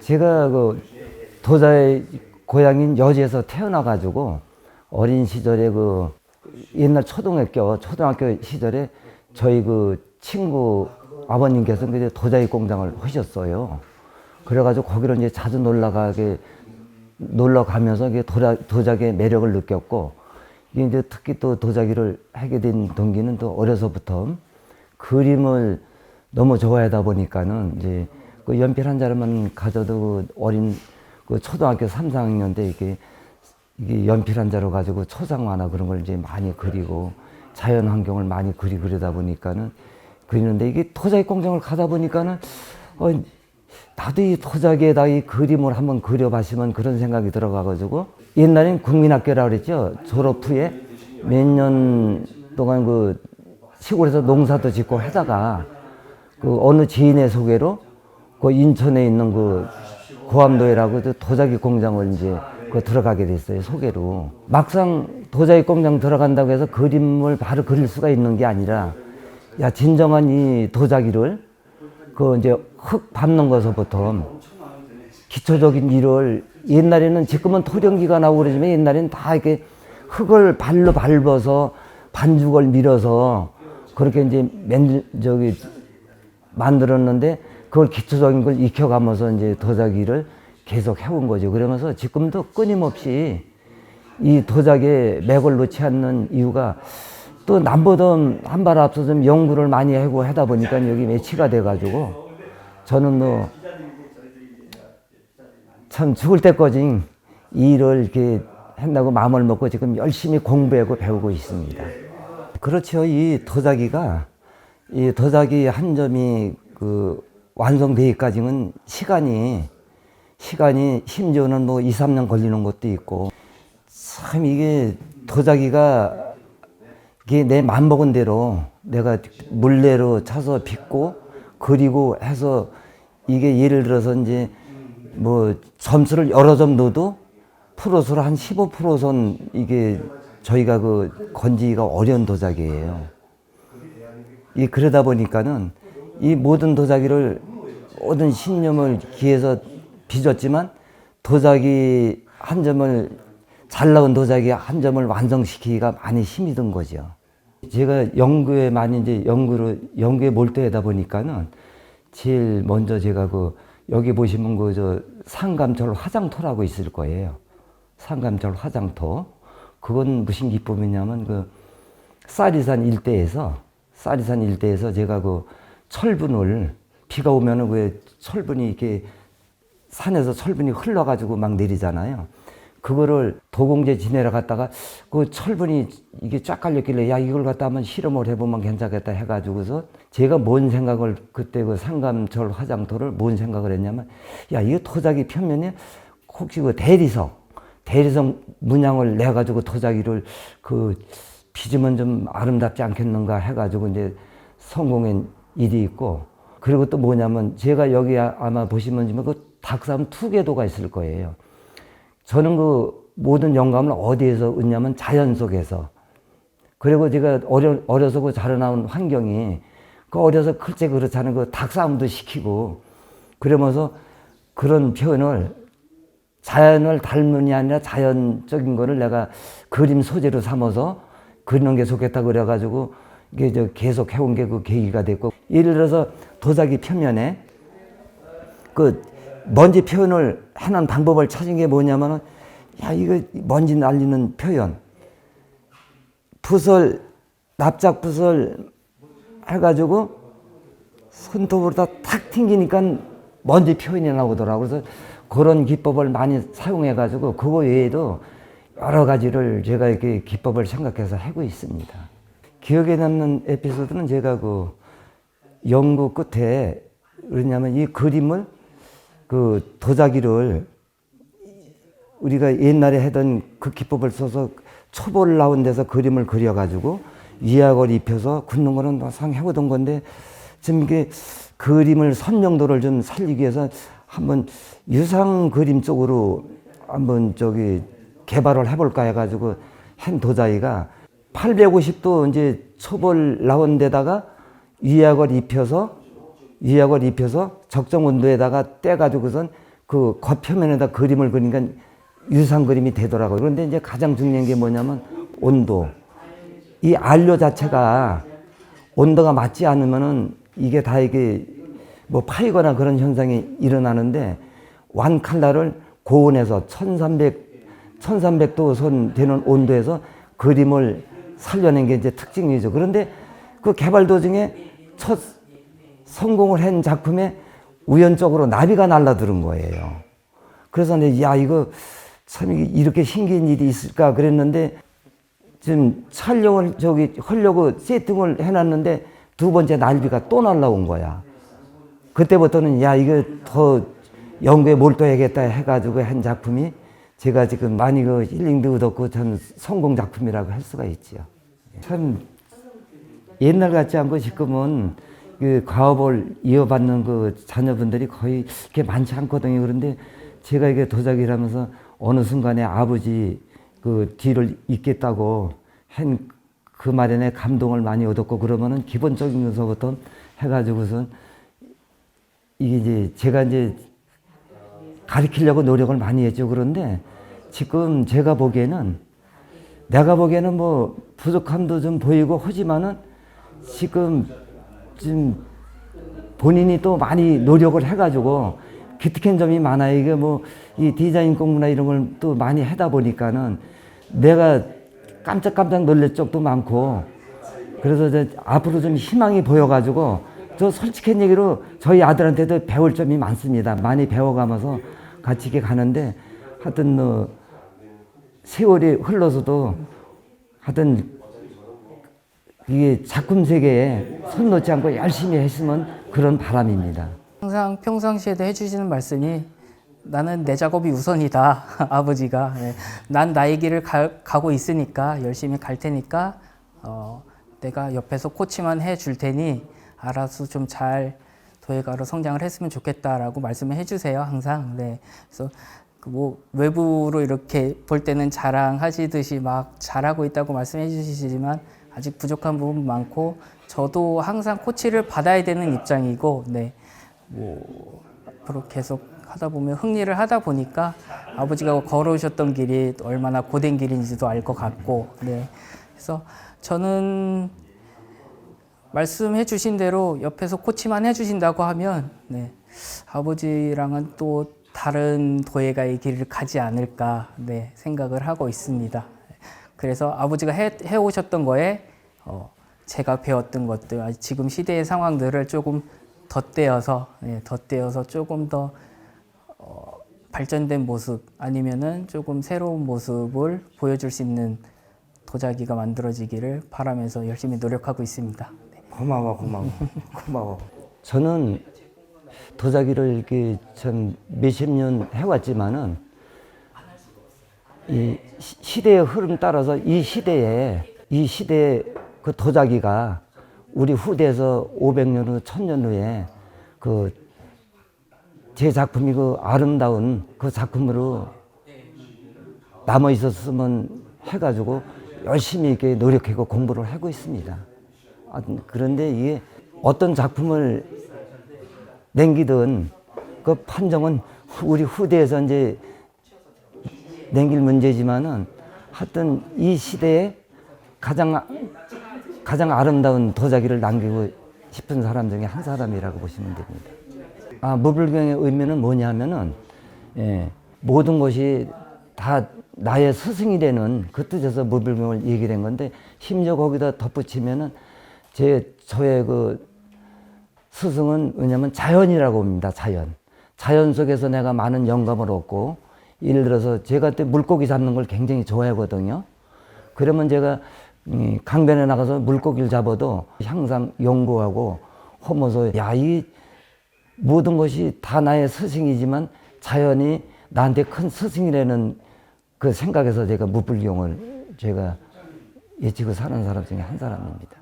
제가 그 도자의 고향인 여주에서 태어나 가지고 어린 시절에 그 옛날 초등학교 초등학교 시절에 저희 그 친구 아버님께서 그 도자기 공장을 하셨어요. 그래가지고 거기로 이제 자주 놀러 가게 놀러 가면서 도자, 도자기의 매력을 느꼈고 이제 특히 또 도자기를 하게 된 동기는 또 어려서부터 그림을 너무 좋아하다 보니까는 이제 그 연필 한 자루만 가져도 그 어린 그 초등학교 3, 4학년 때 이게 이게 연필 한 자루 가지고 초상화나 그런 걸 이제 많이 그리고 자연 환경을 많이 그리 그리다 보니까는 그리는데 이게 토자기 공장을 가다 보니까는 어 나도 이 토자기에다 이 그림을 한번 그려봤으면 그런 생각이 들어가가지고 옛날엔 국민학교라 그랬죠. 졸업 후에 몇 년 동안 그 시골에서 농사도 짓고 하다가 그 어느 지인의 소개로 그 인천에 있는 그 고암도에라고 그 도자기 공장을 이제 그 들어가게 됐어요 소개로. 막상 도자기 공장 들어간다고 해서 그림을 바로 그릴 수가 있는 게 아니라 야 진정한 이 도자기를 그 이제 흙 밟는 것부터 기초적인 일을 옛날에는 지금은 토령기가 나오고 그러지만 옛날에는 다 이렇게 흙을 발로 밟아서 반죽을 밀어서 그렇게 이제 맨 저기 만들었는데 그걸 기초적인 걸 익혀가면서 이제 도자기를 계속 해온 거죠. 그러면서 지금도 끊임없이 이 도자기에 맥을 놓지 않는 이유가 또 남보다 한 발 앞서 좀 연구를 많이 하고 하다 보니까 여기 매치가 돼가지고 저는 뭐 참 죽을 때까지 이 일을 이렇게 한다고 마음을 먹고 지금 열심히 공부하고 배우고 있습니다. 그렇죠. 이 도자기가 이 도자기 한 점이 그 완성되기까지는 시간이 시간이 심지어는 뭐 2, 3년 걸리는 것도 있고 참 이게 도자기가 이게 내 맘먹은 대로 내가 물레로 차서 빚고 그리고 해서 이게 예를 들어서 이제 뭐 점수를 여러 점 넣어도 프로수로 한 15%선 이게 저희가 그 건지기가 어려운 도자기예요. 이 그러다 보니까는 이 모든 도자기를 모든 신념을 기해서 빚었지만 도자기 한 점을 잘 나온 도자기 한 점을 완성시키기가 많이 힘이 든 거죠. 제가 연구에 많이 이제 연구를 연구에 몰두하다 보니까는 제일 먼저 제가 그 여기 보시면 그 저 상감철 화장토라고 있을 거예요. 상감철 화장토. 그건 무슨 기법이냐면 그 쌀이산 일대에서 쌀이산 일대에서 제가 그 철분을 비가 오면은 왜 철분이 이렇게 산에서 철분이 흘러가지고 막 내리잖아요. 그거를 도공제 지내러 갔다가 그 철분이 이게 쫙 깔렸길래 야 이걸 갖다 한번 실험을 해보면 괜찮겠다 해가지고서 제가 뭔 생각을 그때 그 상감철 화장토를 뭔 생각을 했냐면 야 이거 토자기 표면에 혹시 그 대리석 대리석 문양을 내 가지고 토자기를 그 빚으면 좀 아름답지 않겠는가 해가지고 이제 성공한 일이 있고 그리고 또 뭐냐면 제가 여기 아- 아마 보시면 지금 그 닭싸움 투개도가 있을 거예요. 저는 그 모든 영감을 어디에서 얻냐면 자연 속에서. 그리고 제가 어려, 어려서 그 자라나온 환경이 그 어려서 글쎄 그렇잖아요. 그 닭싸움도 시키고 그러면서 그런 표현을 자연을 닮은이 아니라 자연적인 거를 내가 그림 소재로 삼아서 그리는 게 좋겠다 그래가지고 이게 저 계속 해온 게 그 계기가 됐고 예를 들어서 도자기 표면에 그 먼지 표현을 하는 방법을 찾은 게 뭐냐면은 야 이거 먼지 날리는 표현 붓을 납작 붓을 해가지고 손톱으로 다 탁 튕기니까 먼지 표현이 나오더라고 그래서 그런 기법을 많이 사용해가지고 그거 외에도 여러 가지를 제가 이렇게 기법을 생각해서 하고 있습니다. 기억에 남는 에피소드는 제가 그 연구 끝에 그러냐면 이 그림을 그 도자기를 우리가 옛날에 하던 그 기법을 써서 초보를 나온 데서 그림을 그려가지고 위약을 입혀서 긋는 거는 막상 해보던 건데 지금 이게 그림을 선명도를 좀 살리기 위해서 한번 유상 그림 쪽으로 한번 저기 개발을 해볼까 해가지고 한 도자기가 850도 이제 초벌 나온 데다가 위약을 입혀서 위약을 입혀서 적정 온도에다가 떼가지고선 그 겉표면에다 그림을 그리니까 유상 그림이 되더라고요. 그런데 이제 가장 중요한 게 뭐냐면 온도. 이 안료 자체가 온도가 맞지 않으면은 이게 다 이게 뭐 파이거나 그런 현상이 일어나는데 완 칼라를 고온에서 1300, 1300도 선 되는 온도에서 그림을 살려낸 게 이제 특징이죠. 그런데 그 개발 도중에 첫 성공을 한 작품에 우연적으로 나비가 날라들은 거예요. 그래서 내, 야, 이거 참 이렇게 신기한 일이 있을까 그랬는데 지금 촬영을 저기 하려고 세팅을 해놨는데 두 번째 날비가 또 날라온 거야. 그때부터는 야, 이거 더 연구에 몰두해야겠다 해가지고 한 작품이 제가 지금 많이 그 힐링도 얻었고 참 성공 작품이라고 할 수가 있지요. 참 옛날 같지 않고 지금은 그 과업을 이어받는 그 자녀분들이 거의 그렇게 많지 않거든요. 그런데 제가 이게 도자기라면서 어느 순간에 아버지 그 뒤를 잇겠다고 한 그 말에 내 감동을 많이 얻었고 그러면은 기본적인 요소부터 해가지고선 이게 이제 제가 이제 가르치려고 노력을 많이 했죠. 그런데 지금 제가 보기에는 내가 보기에는 뭐 부족함도 좀 보이고 하지만은 지금 지금 본인이 또 많이 노력을 해가지고 기특한 점이 많아요. 이게 뭐 이 디자인 공부나 이런 걸 또 많이 하다 보니까는 내가 깜짝깜짝 놀랄 적도 많고 그래서 이제 앞으로 좀 희망이 보여가지고 저 솔직한 얘기로 저희 아들한테도 배울 점이 많습니다. 많이 배워가면서 같이 이렇게 가는데 하여튼 뭐 세월이 흘러서도 하여튼 이게 작품 세계에 손 놓지 않고 열심히 했으면 그런 바람입니다. 항상 평상시에도 해주시는 말씀이 나는 내 작업이 우선이다 아버지가 예. 난 나의 길을 가, 고 있으니까 열심히 갈 테니까 어, 내가 옆에서 코치만 해 줄 테니 알아서 좀 잘 도예가로 성장을 했으면 좋겠다라고 말씀을 해주세요 항상 네 그래서 그뭐 외부로 이렇게 볼 때는 자랑하시듯이 막 잘하고 있다고 말씀해 주시지만 아직 부족한 부분 많고 저도 항상 코치를 받아야 되는 입장이고 네. 뭐 앞으로 계속 하다 보면 흥리를 하다 보니까 아버지가 걸어오셨던 길이 얼마나 고된 길인지도 알 것 같고 네. 그래서 저는 말씀해 주신 대로 옆에서 코치만 해 주신다고 하면 네. 아버지랑은 또 다른 도예가의 길을 가지 않을까 네 생각을 하고 있습니다. 그래서 아버지가 해, 해오셨던 거에 어, 제가 배웠던 것들 아, 지금 시대의 상황들을 조금 덧대어서 예, 덧대어서 조금 더 어, 발전된 모습 아니면은 조금 새로운 모습을 보여줄 수 있는 도자기가 만들어지기를 바라면서 열심히 노력하고 있습니다. 네. 고마워, 고마워, 고마워. 저는 도자기를 이렇게 참 몇십 년 해왔지만은 이 시- 시대의 흐름 따라서 이 시대에 이 시대의 그 도자기가 우리 후대에서 500년 후, 1000년 후에 그 제 작품이 그 아름다운 그 작품으로 남아 있었으면 해가지고 열심히 이렇게 노력하고 공부를 하고 있습니다. 아, 그런데 이게 어떤 작품을 남기든 그 판정은 우리 후대에서 이제 남길 문제지만은 하여튼 이 시대에 가장 가장 아름다운 도자기를 남기고 싶은 사람 중에 한 사람이라고 보시면 됩니다. 아, 무불경의 의미는 뭐냐면은 예, 모든 것이 다 나의 스승이 되는 그 뜻에서 무불경을 얘기된 건데 심지어 거기다 덧붙이면은 제 저의 그 스승은 왜냐면 자연이라고 봅니다. 자연. 자연 속에서 내가 많은 영감을 얻고 예를 들어서 제가 때 물고기 잡는 걸 굉장히 좋아하거든요. 그러면 제가 이 강변에 나가서 물고기를 잡아도 항상 연구하고 하면서 야 이 모든 것이 다 나의 스승이지만 자연이 나한테 큰 스승이라는 그 생각에서 제가 무불경을 제가 예치고 사는 사람 중에 한 사람입니다.